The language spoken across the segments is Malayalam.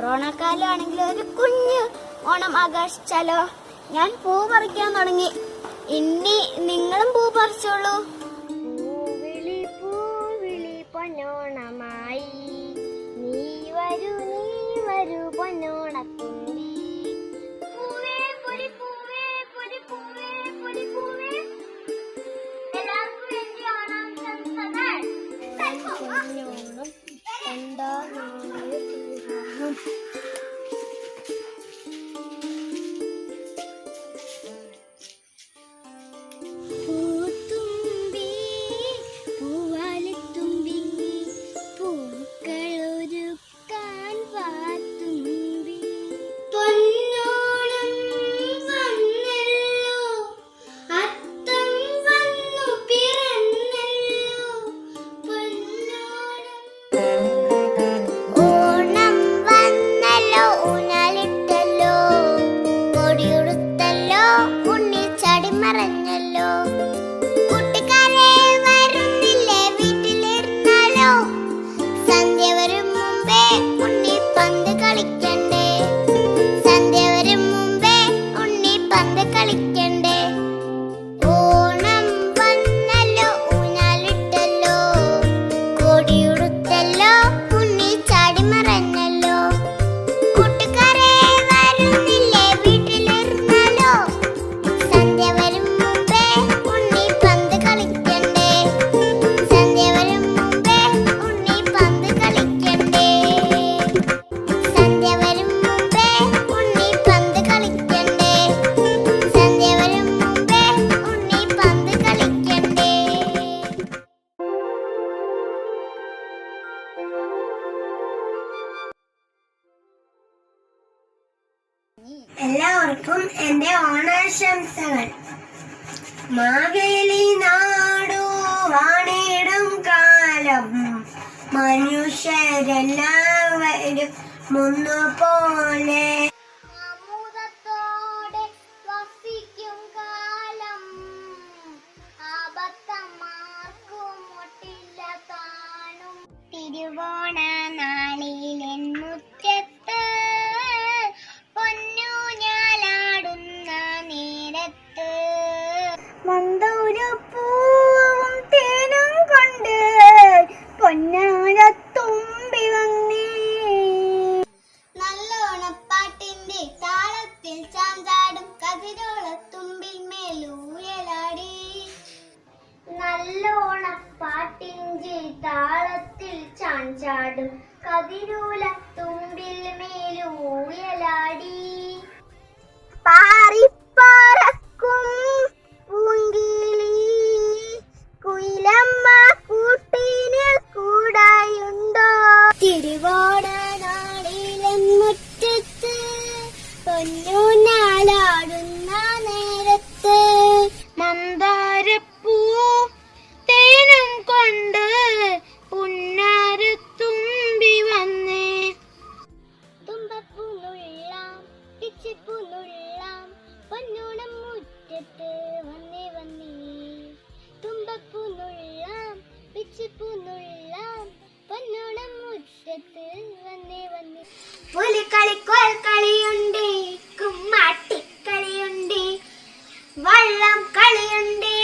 കൊറോണ കാലമാണെങ്കിൽ ഒരു കുഞ്ഞ് ഓണം ആകാശിച്ചാലോ ഞാൻ പൂ പറിക്കാൻ തുടങ്ങി. ഇനി നിങ്ങളും പൂ പറിച്ചോളൂ. tres. എല്ലാവർക്കും എന്റെ ഓണാശംസകൾ. മാവേലി നാടോ വാണിടും കാലം. മനുഷ്യരെല്ലാവരും മുന്നു പോലെ പാട്ടിഞ്ചിൽ താളത്തിൽ ചാഞ്ചാടും. കതിരൂല തുമ്പിൽ മേലൂയലാടി പാറിപ്പാറക്കും പൂങ്കിളി കുയിലമ്മ കൂടായുണ്ടോ? പൊന്നു കളിക്കോൽ കളിയുണ്ട് കുമ്മാട്ടിക്കളിയുണ്ട് വള്ളം കളിയുണ്ട്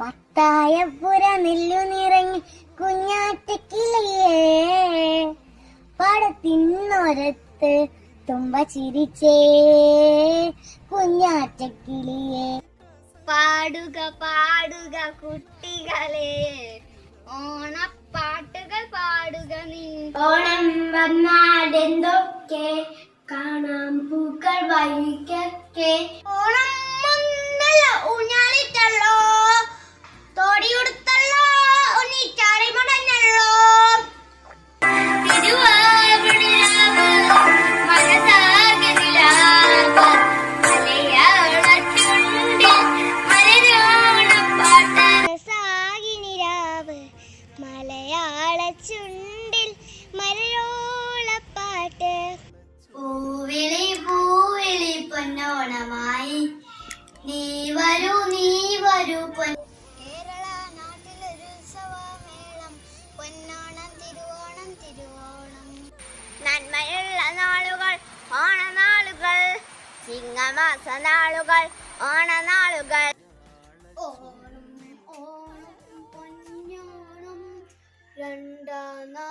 പത്തായപ്പുര നെല്ലു നിറങ്ങി കുഞ്ഞാറ്റക്കിളിയേ പാടത്തിന്നൊരത്ത് തുമ്പ ചിരിച്ചേ. കുഞ്ഞാറ്റക്കിളിയേ പാടുക പാടുക കുട്ടികളെ. ഓണപ്പാട്ടുകൾ പാടുക നീ. ഓണം വന്നാടെന്തൊക്കെ കാണാം പൂക്കൾ വഴിക്കൊക്കെ. മലയാള ചുണ്ടിൽ മലയോളപ്പാട്ട് പൂവിളി പൂവിളി പൊന്നോണമായി. നീ വരൂ നീ വരൂ പൊൻ കേരള നാട്ടിലൊരു പൊന്നോണം തിരുവോണം തിരുവോണം. നന്മയുള്ള നാളുകൾ ഓണനാളുകൾ. ചിങ്ങമാസ നാളുകൾ ഓണനാളുകൾ. கண்டனா